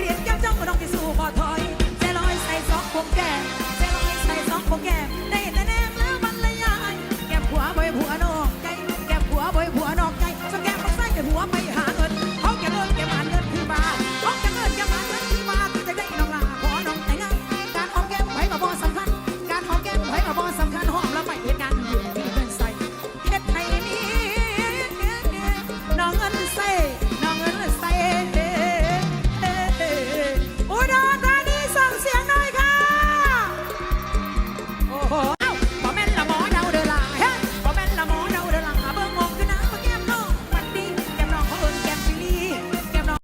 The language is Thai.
เกิเลแก้วจ้องก็ต้องไปสู่บ่ถอยเซลอยใส่ซองผมแก้มเซลอยใส่ซองผมแก่มได้แต่แนมแล้วบรรยายแก้มผัวใบผัวโน